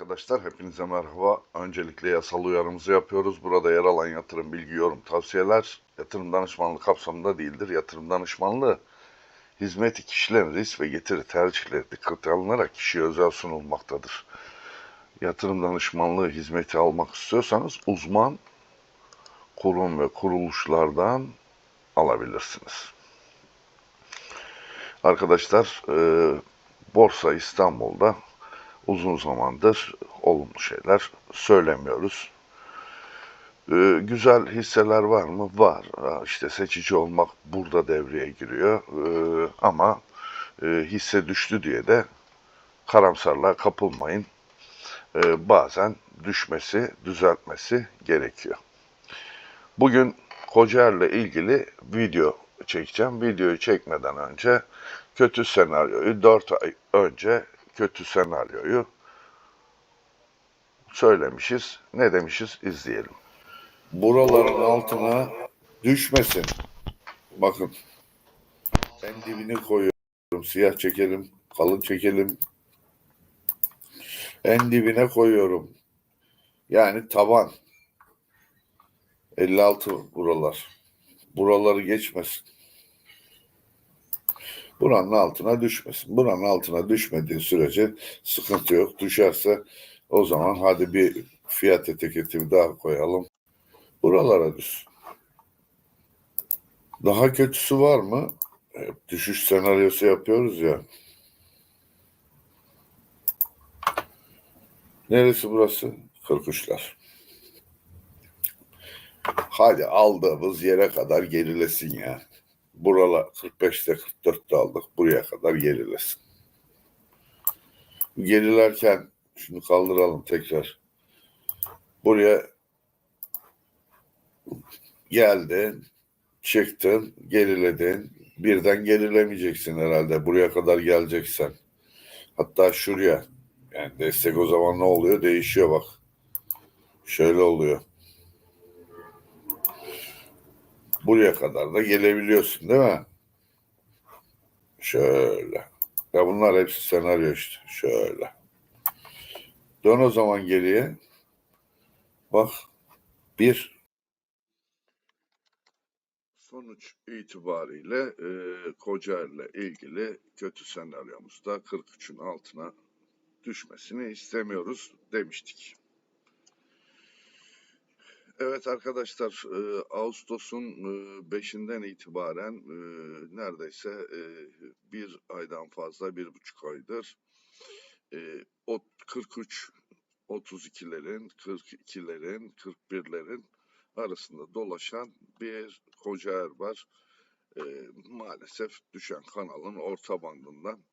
arkadaşlar, hepinize merhaba. Öncelikle yasal uyarımızı yapıyoruz. Burada yer alan yatırım, bilgi, yorum, tavsiyeler yatırım danışmanlığı kapsamında değildir. Yatırım danışmanlığı hizmeti kişilerin risk ve getiri tercihleri dikkate alınarak kişiye özel sunulmaktadır. Yatırım danışmanlığı hizmeti almak istiyorsanız uzman kurum ve kuruluşlardan alabilirsiniz. Arkadaşlar, e, Borsa İstanbul'da uzun zamandır olumlu şeyler söylemiyoruz. Ee, güzel hisseler var mı? Var. İşte seçici olmak burada devreye giriyor. Ee, ama e, hisse düştü diye de karamsarlığa kapılmayın. Ee, bazen düşmesi, düzeltmesi gerekiyor. Bugün Kocaer'le ilgili video çekeceğim. Videoyu çekmeden önce kötü senaryoyu 4 ay önce kötü senaryoyu söylemişiz. Ne demişiz? İzleyelim. buraların altına düşmesin. Bakın. En dibini koyuyorum. Siyah çekelim. Kalın çekelim. En dibine koyuyorum. Yani taban. 56 buralar. Buraları geçmesin. Buranın altına düşmesin. Buranın altına düşmediği sürece sıkıntı yok. Düşerse o zaman hadi bir fiyat etiketi daha koyalım. Buralara düşsün. Daha kötüsü var mı? Hep düşüş senaryosu yapıyoruz ya. Neresi burası? Kırkuşlar. Hadi aldığımız yere kadar gerilesin ya. Buralar 45'te 44'te aldık. Buraya kadar gerilesin. Gerilerken şunu kaldıralım tekrar. Buraya geldin, çıktın, geriledin. Birden gerilemeyeceksin herhalde. Buraya kadar geleceksen. Hatta şuraya. Yani destek o zaman ne oluyor? Değişiyor bak. Şöyle oluyor. Buraya kadar da gelebiliyorsun değil mi? Şöyle. Ya bunlar hepsi senaryo işte. Şöyle. Dön o zaman geriye. Bak. Bir. Sonuç itibariyle e, Kocaer'le ilgili kötü senaryomuzda 43'ün altına düşmesini istemiyoruz demiştik. Evet arkadaşlar, e, Ağustos'un e, 5'inden itibaren e, neredeyse e, bir aydan fazla, bir buçuk aydır e, o 43 32'lerin, 42'lerin, 41'lerin arasında dolaşan bir Kocaer var. E, maalesef düşen kanalın orta bandından,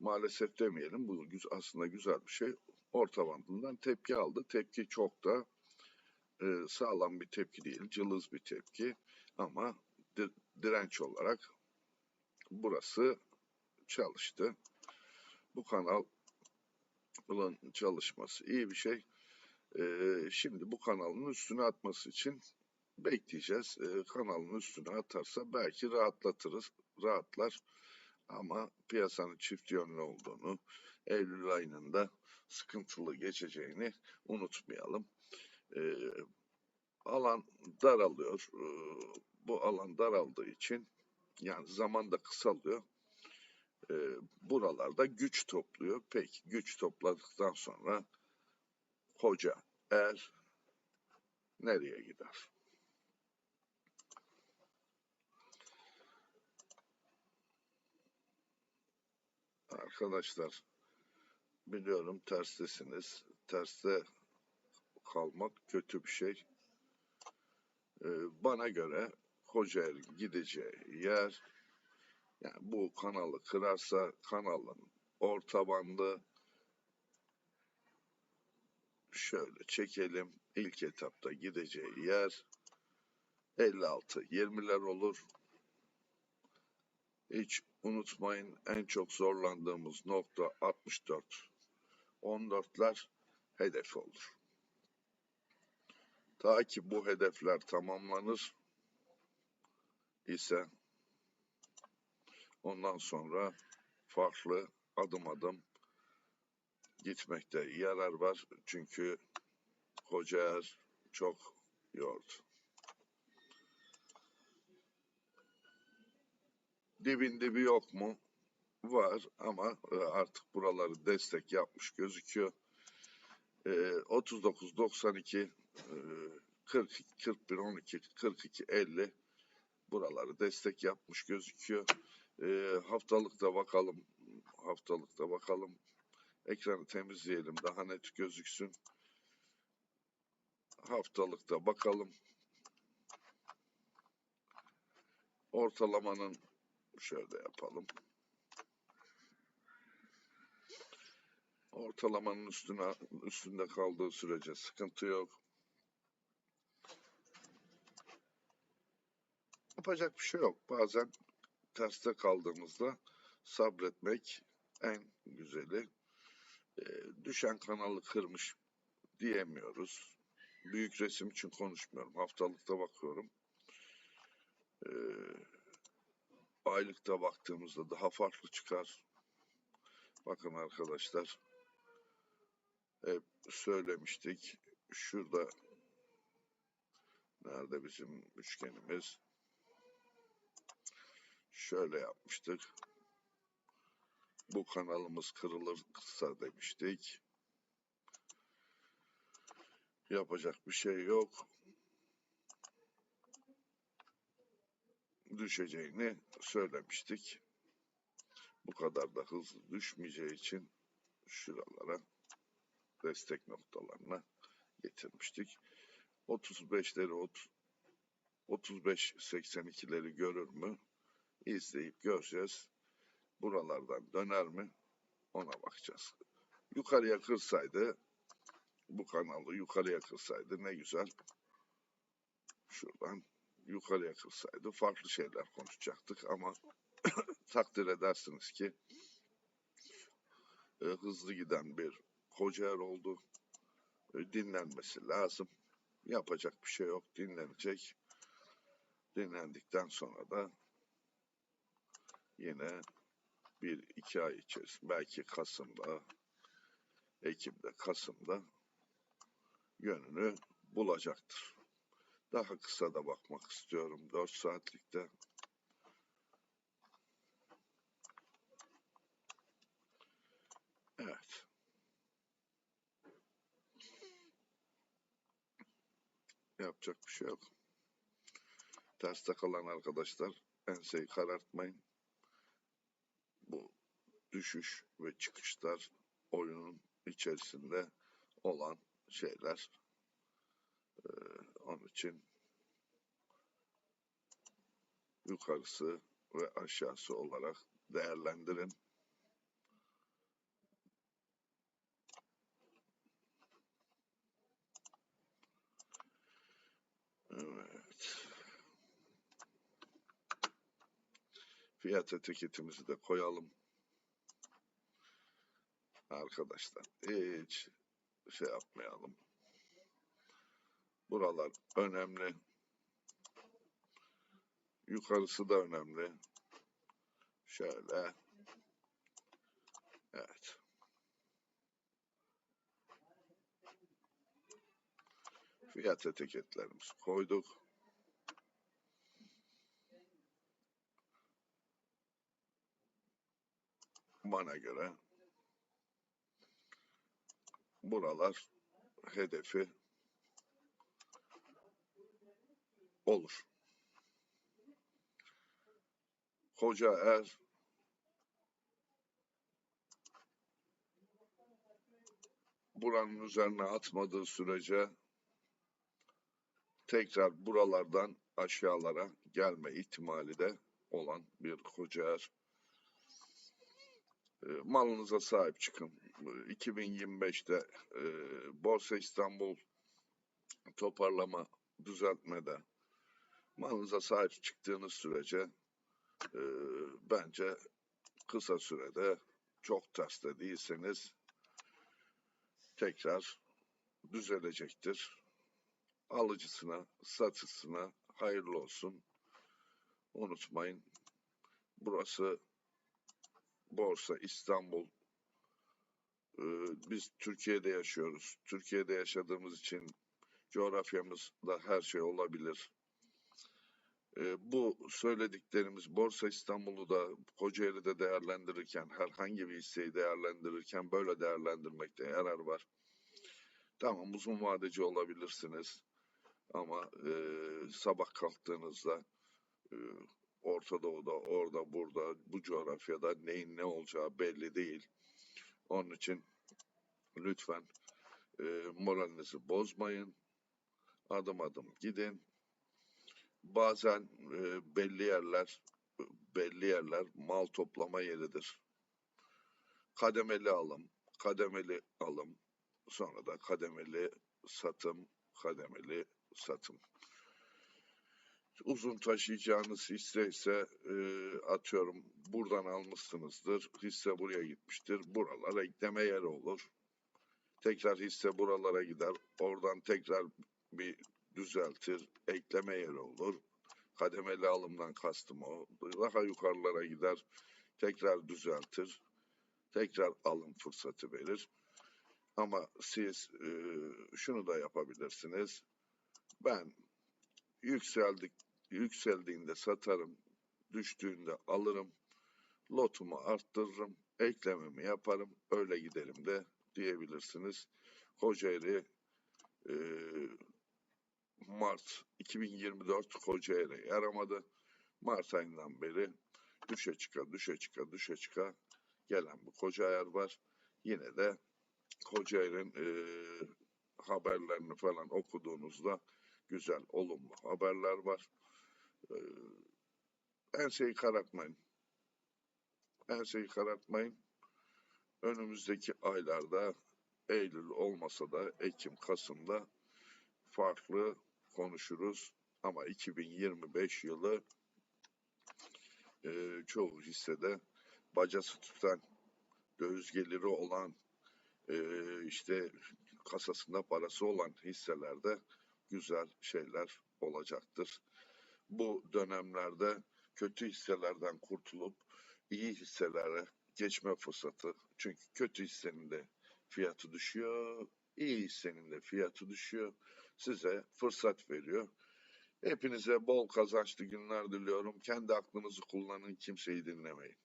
maalesef demeyelim, bu aslında güzel bir şey. Orta bandından tepki aldı. Tepki çok da e, sağlam bir tepki değil, cılız bir tepki ama di- direnç olarak burası çalıştı. Bu kanalın çalışması iyi bir şey. E, şimdi bu kanalın üstüne atması için bekleyeceğiz. E, kanalın üstüne atarsa belki rahatlatırız, rahatlar. Ama piyasanın çift yönlü olduğunu, Eylül ayının da sıkıntılı geçeceğini unutmayalım. E, alan daralıyor. E, bu alan daraldığı için yani zaman da kısalıyor. E, buralarda güç topluyor. Peki güç topladıktan sonra hoca er nereye gider? Arkadaşlar biliyorum terstesiniz. Terste kalmak kötü bir şey. Ee, bana göre Kocaer'in gideceği yer yani bu kanalı kırarsa kanalın orta bandı şöyle çekelim. İlk etapta gideceği yer 56 20'ler olur. Hiç unutmayın en çok zorlandığımız nokta 64 14'ler hedef olur. Ta ki bu hedefler tamamlanır ise ondan sonra farklı adım adım gitmekte yarar var. Çünkü Kocaer çok yordu. Dibin dibi yok mu? Var ama e, artık buraları destek yapmış gözüküyor. E, 39 92 e, 42 41 12 42 50 buraları destek yapmış gözüküyor. E, haftalıkta bakalım. Haftalıkta bakalım. Ekranı temizleyelim daha net gözüksün. Haftalıkta bakalım. Ortalamanın şöyle yapalım. Ortalamanın üstüne üstünde kaldığı sürece sıkıntı yok. Yapacak bir şey yok. Bazen terste kaldığımızda sabretmek en güzeli. Ee, düşen kanalı kırmış diyemiyoruz. Büyük resim için konuşmuyorum. Haftalıkta bakıyorum. Ee, aylıkta baktığımızda daha farklı çıkar. Bakın arkadaşlar. Hep söylemiştik. Şurada nerede bizim üçgenimiz? Şöyle yapmıştık. Bu kanalımız kırılırsa demiştik. Yapacak bir şey yok. Düşeceğini söylemiştik. Bu kadar da hızlı düşmeyeceği için şuralara destek noktalarına getirmiştik. 35'leri 35 82'leri görür mü? İzleyip göreceğiz. Buralardan döner mi? Ona bakacağız. Yukarıya kırsaydı bu kanalı yukarıya kırsaydı ne güzel. Şuradan yukarıya kırsaydı farklı şeyler konuşacaktık ama takdir edersiniz ki e, hızlı giden bir koca yer oldu. E, dinlenmesi lazım. Yapacak bir şey yok. Dinlenecek. Dinlendikten sonra da yine bir iki ay içerisinde belki Kasım'da Ekim'de Kasım'da yönünü bulacaktır. Daha kısa da bakmak istiyorum. 4 saatlikte. Evet. Yapacak bir şey yok. Terste kalan arkadaşlar enseyi karartmayın. Bu düşüş ve çıkışlar oyunun içerisinde olan şeyler. Ee, onun için yukarısı ve aşağısı olarak değerlendirin. Evet. Fiyat etiketimizi de koyalım. Arkadaşlar hiç şey yapmayalım. Buralar önemli. Yukarısı da önemli. Şöyle. Evet. Fiyat etiketlerimizi koyduk. Bana göre buralar hedefi olur. Koca er buranın üzerine atmadığı sürece tekrar buralardan aşağılara gelme ihtimali de olan bir koca er. E, malınıza sahip çıkın. E, 2025'te e, Borsa İstanbul toparlama düzeltmede malınıza sahip çıktığınız sürece e, bence kısa sürede çok terste değilseniz tekrar düzelecektir. Alıcısına, satıcısına hayırlı olsun. Unutmayın. Burası Borsa İstanbul e, biz Türkiye'de yaşıyoruz. Türkiye'de yaşadığımız için coğrafyamızda her şey olabilir. E, bu söylediklerimiz Borsa İstanbul'u da Kocaeli'de değerlendirirken, herhangi bir hisseyi değerlendirirken böyle değerlendirmekte yarar var. Tamam uzun vadeci olabilirsiniz ama e, sabah kalktığınızda e, Orta Doğu'da, orada, burada, bu coğrafyada neyin ne olacağı belli değil. Onun için lütfen e, moralinizi bozmayın. Adım adım gidin. Bazen e, belli yerler belli yerler mal toplama yeridir. Kademeli alım, kademeli alım, sonra da kademeli satım, kademeli satım. Uzun taşıyacağınız hisse ise e, atıyorum buradan almışsınızdır, hisse buraya gitmiştir, buralara ekleme yeri olur. Tekrar hisse buralara gider, oradan tekrar bir düzeltir, ekleme yeri olur. Kademeli alımdan kastım o. Daha yukarılara gider, tekrar düzeltir, tekrar alım fırsatı verir. Ama siz e, şunu da yapabilirsiniz. Ben yükseldik, yükseldiğinde satarım, düştüğünde alırım, lotumu arttırırım, eklememi yaparım, öyle gidelim de diyebilirsiniz. Kocaeli e, Mart 2024 Kocaeli yaramadı. Mart ayından beri düşe çıka, düşe çıka, düşe çıka gelen bir koca ayar var. Yine de Kocaeli'nin e, haberlerini falan okuduğunuzda güzel, olumlu haberler var. Enseyi karartmayın. Enseyi karartmayın. Önümüzdeki aylarda Eylül olmasa da Ekim, Kasım'da farklı konuşuruz. Ama 2025 yılı e, çoğu hissede bacası tutan, döviz geliri olan, e, işte kasasında parası olan hisselerde güzel şeyler olacaktır. Bu dönemlerde kötü hisselerden kurtulup iyi hisselere geçme fırsatı. Çünkü kötü hissenin de fiyatı düşüyor, iyi hissenin de fiyatı düşüyor. Size fırsat veriyor. Hepinize bol kazançlı günler diliyorum. Kendi aklınızı kullanın, kimseyi dinlemeyin.